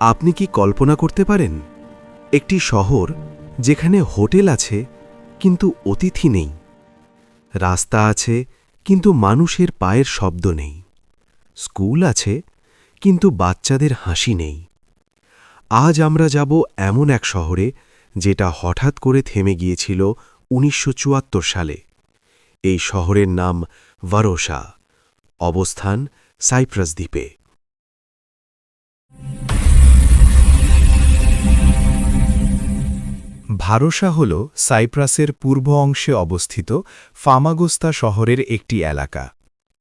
আপনি কি কল্পনা করতে পারেন? একটি শহর যেখানে হোটেল আছে, কিন্তু অতিথি নেই। রাস্তা আছে, কিন্তু মানুষের পায়ের শব্দ নেই। স্কুল আছে, কিন্তু বাচ্চাদের হাসি নেই। আজ আমরা যাব এমন এক শহরে যেটা হঠাৎ করে থেমে গিয়েছিল উনিশশো চুয়াত্তর সালে। এই শহরের নাম ভারোসা অবস্থান সাইপ্রাস দ্বীপে। ভারসা হল সাইপ্রাসের পূর্ব অংশে অবস্থিত ফামাগোস্তা শহরের একটি এলাকা।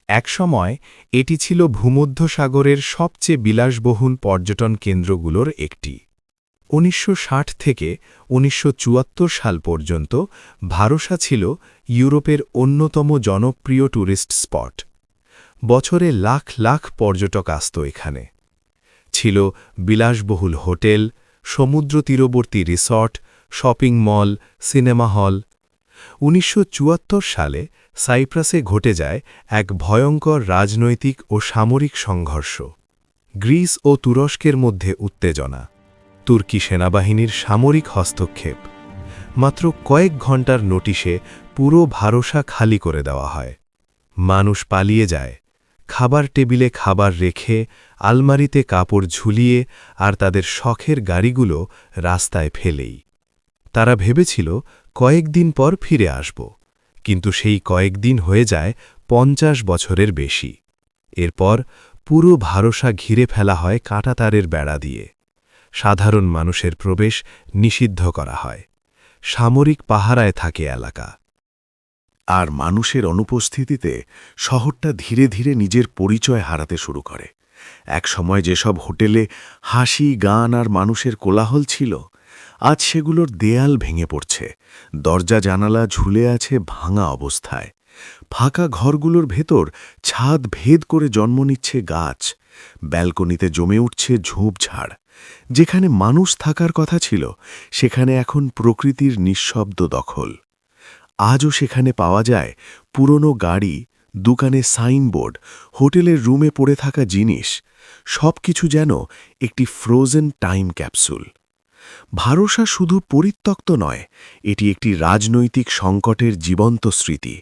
একসময় এটি ছিল ভূমধ্যসাগরের সবচেয়ে বিলাসবহুল পর্যটন কেন্দ্রগুলোর একটি। উনিশশো ষাট থেকে উনিশশো চুয়াত্তর সাল পর্যন্ত ভারসা ছিল ইউরোপের অন্যতম জনপ্রিয় ট্যুরিস্ট স্পট। বছরে লাখ লাখ পর্যটক আসত এখানে। ছিল বিলাসবহুল হোটেল, সমুদ্র তীরবর্তী resort shopping mall, cinema hall. উনিশশো চুয়াত্তর সালে সাইপ্রাসে ঘটে যায় এক ভয়ঙ্কর রাজনৈতিক ও সামরিক সংঘর্ষ। গ্রিস ও তুরস্কের মধ্যে উত্তেজনা। তুর্কি সেনাবাহিনীর সামরিক হস্তক্ষেপ। মাত্র কয়েক ঘণ্টার নোটিশে পুরো ভারসা খালি করে দেওয়া হয়। মানুষ পালিয়ে যায়। খাবার টেবিলে খাবার রেখে আলমারিতে কাপড় ঝুলিয়ে আর তাদের শখের গাড়িগুলো রাস্তায় ফেলেই। তারা ভেবেছিল কয়েকদিন পর ফিরে আসব, কিন্তু সেই কয়েকদিন হয়ে যায় পঞ্চাশ বছরের বেশি। এরপর পুরো ভারসা ঘিরে ফেলা হয় কাঁটাতারের বেড়া দিয়ে। সাধারণ মানুষের প্রবেশ নিষিদ্ধ করা হয়। সামরিক পাহারায় থাকে এলাকা। আর মানুষের অনুপস্থিতিতে শহরটা ধীরে ধীরে নিজের পরিচয় হারাতে শুরু করে। এক সময় যেসব হোটেলে হাসি, গান আর মানুষের কোলাহল ছিল আজ সেগুলোর দেয়াল ভেঙে পড়ছে। দরজা জানালা ঝুলে আছে ভাঙা অবস্থায়। ফাঁকা ঘরগুলোর ভেতর ছাদ ভেদ করে জন্ম নিচ্ছে গাছ। ব্যালকনিতে জমে উঠছে ঝোপঝাড় যেখানে মানুষ থাকার কথা ছিল, সেখানে এখন প্রকৃতির নিঃশব্দ দখল। আজও সেখানে পাওয়া যায় পুরনো গাড়ি, দোকানে সাইনবোর্ড, হোটেলের রুমে পড়ে থাকা জিনিস সব কিছু যেন একটি ফ্রোজেন টাইম ক্যাপসুল। ভারসা শুধু পরিত্যক্ত নয়, এটি একটি রাজনৈতিক সংকটের জীবন্ত স্মৃতি।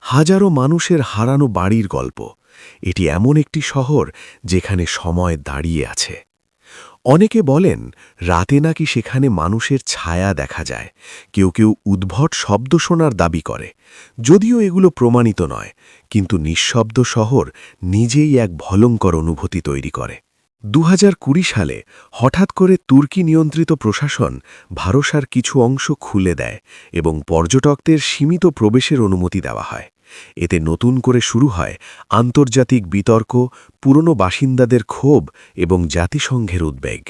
হাজারো মানুষের হারানো বাড়ির গল্প। এটি এমন একটি শহর যেখানে সময় দাঁড়িয়ে আছে। অনেকে বলেন, রাতে নাকি সেখানে মানুষের ছায়া দেখা যায়। কেউ কেউ উদ্ভট শব্দ শোনার দাবি করে। যদিও এগুলো প্রমাণিত নয়, কিন্তু নিঃশব্দ শহর নিজেই এক ভলঙ্কর অনুভূতি তৈরি করে। দু হাজার কুড়ি সালে হঠাৎ করে তুর্কি নিয়ন্ত্রিত প্রশাসন ভারসার কিছু অংশ খুলে দেয় এবং পর্যটকদের সীমিত প্রবেশের অনুমতি দেওয়া হয়। এতে নতুন করে শুরু হয় আন্তর্জাতিক বিতর্ক, পুরনো বাসিন্দাদের ক্ষোভ এবং জাতিসংঘের উদ্বেগ।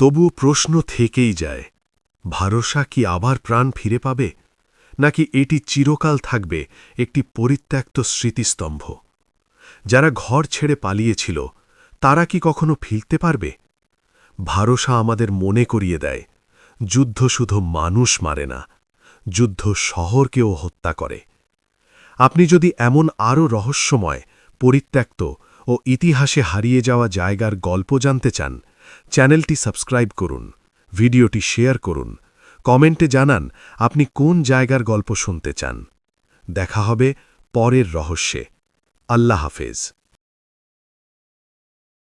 তবুও প্রশ্ন থেকেই যায়, ভারসা কি আবার প্রাণ ফিরে পাবে? নাকি এটি চিরকাল থাকবে একটি পরিত্যক্ত স্মৃতিস্তম্ভ? যারা ঘর ছেড়ে পালিয়েছিল তারা কি কখনো ফিরতে পারবে? ভারসা আমাদের মনে করিয়ে দেয়, যুদ্ধ শুধু মানুষ মারে না, যুদ্ধ শহরকেও হত্যা করে। আপনি যদি এমন আরও রহস্যময়, পরিত্যক্ত ও ইতিহাসে হারিয়ে যাওয়া জায়গার গল্প জানতে চান, চ্যানেলটি সাবস্ক্রাইব করুন, ভিডিওটি শেয়ার করুন, কমেন্টে জানান আপনি কোন জায়গার গল্প শুনতে চান। দেখা হবে পরের রহস্যে। আল্লাহ হাফেজ।